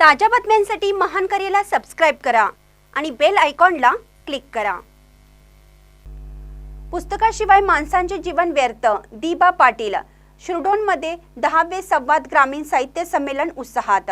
ताज्या बातम्यांसाठी महान करेला सबस्क्राईब करा आणि बेल आयकॉनला क्लिक करा. पुस्तकाशिवाय माणसांचे जीवन व्यर्थ दिबा पाटील. शिरडोनमध्ये दहावे संवाद ग्रामीण साहित्य संमेलन उत्साहात.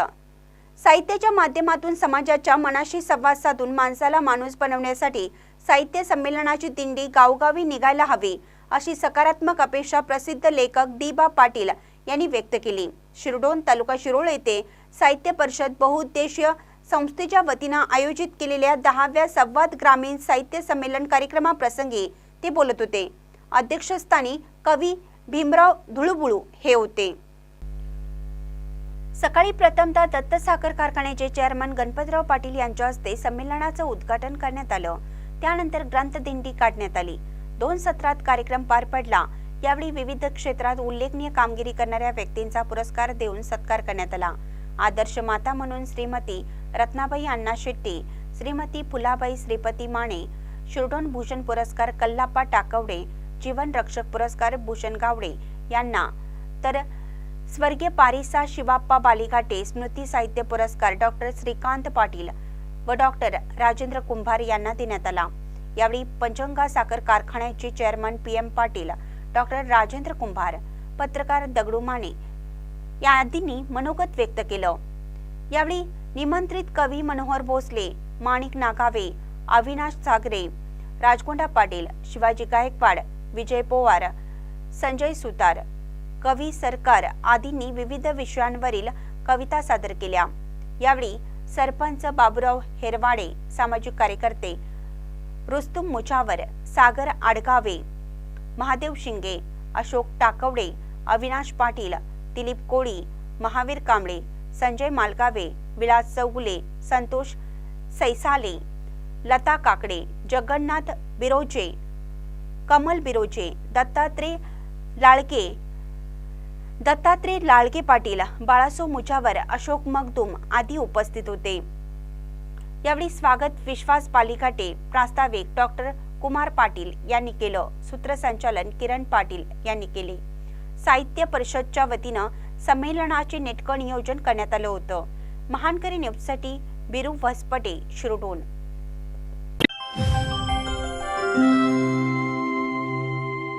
साहित्याच्या माध्यमातून समाजाच्या मनाशी संवाद साधून माणसाला माणूस बनवण्यासाठी साहित्य संमेलनाची दिंडी गावोगावी निघायला हवी अशी सकारात्मक अपेक्षा प्रसिद्ध लेखक दिबा पाटील यांनी व्यक्त केली. शिरडोन तालुका शिरोळ येथे साहित्य परिषद बहुउद्देशीय संस्थेच्या वतीनं आयोजित केलेल्या दहाव्या संवाद ग्रामीण साहित्य संमेलन कार्यक्रमाप्रसंगी ते बोलत होते. अध्यक्षस्थानी कवी भीमराव धुळुबुळू हे होते. सकाळी प्रथमतः दत्त साखर कारखान्याचे चेअरमन गणपतराव पाटील यांच्या हस्ते संमेलनाचं उद्घाटन करण्यात आलं. त्यानंतर ग्रंथदिंडी काढण्यात आली. दोन सत्रात कार्यक्रम पार पडला. यावेळी विविध क्षेत्रात उल्लेखनीय कामगिरी करणाऱ्या व्यक्तींचा पुरस्कार देऊन सत्कार करण्यात आला. आदर्श माता म्हणून श्रीमती रत्नाबाई अण्णा शेट्टी श्रीमती फुलाबाई श्रीपती माने शिरडोन भूषण पुरस्कार कल्लाप्पा टाकवडे जीवन रक्षक पुरस्कार भूषण गावडे यांना. तर स्वर्गीय पारिसा शिवाप्पा बालिघाटे स्मृती साहित्य पुरस्कार डॉक्टर श्रीकांत पाटील व डॉक्टर राजेंद्र कुंभार यांना देण्यात आला. यावेळी पंचंगा साखर कारखान्याचे chairman P M Patil doctor Rajendra Kumbhar पत्रकार दगडू माने या आदींनी मनोगत व्यक्त केलं. यावेळी निमंत्रित कवी मनोहर भोसले माणिक नागावे अविनाश सागरे राजकोंडा पाटील शिवाजी गायकवाड विजय पोवार संजय सुतार कवी सरकार आदींनी विविध विषयांवरील कविता सादर केल्या. यावेळी सरपंच बाबुराव हेरवाडे सामाजिक कार्यकर्ते रुस्तुम मुचावर सागर आडगावे महादेव शिंगे अशोक टाकवडे अविनाश पाटील दिलीप कोळी महावीर कांबळे संजय मालगावे विलास चौगुले संतोष सैसाले लता काकडे जगन्नाथ बिरोजे कमल बिरोजे दत्तात्रय लाळके दत्तात्रय लाळके पाटील बाळासो मुजावर अशोक मगदुम आदी उपस्थित होते. यावेळी स्वागत विश्वास पालिकाटे प्रास्ताविक डॉक्टर कुमार पाटील यांनी केलं. सूत्रसंचालन किरण पाटील यांनी केले. साहित्य परिषदच्या वतीनं संमेलनाचे नेटकं नियोजन करण्यात आलं होतं. महानकरी न्यूजसाठी बिरू वसपटे शिरोडोन.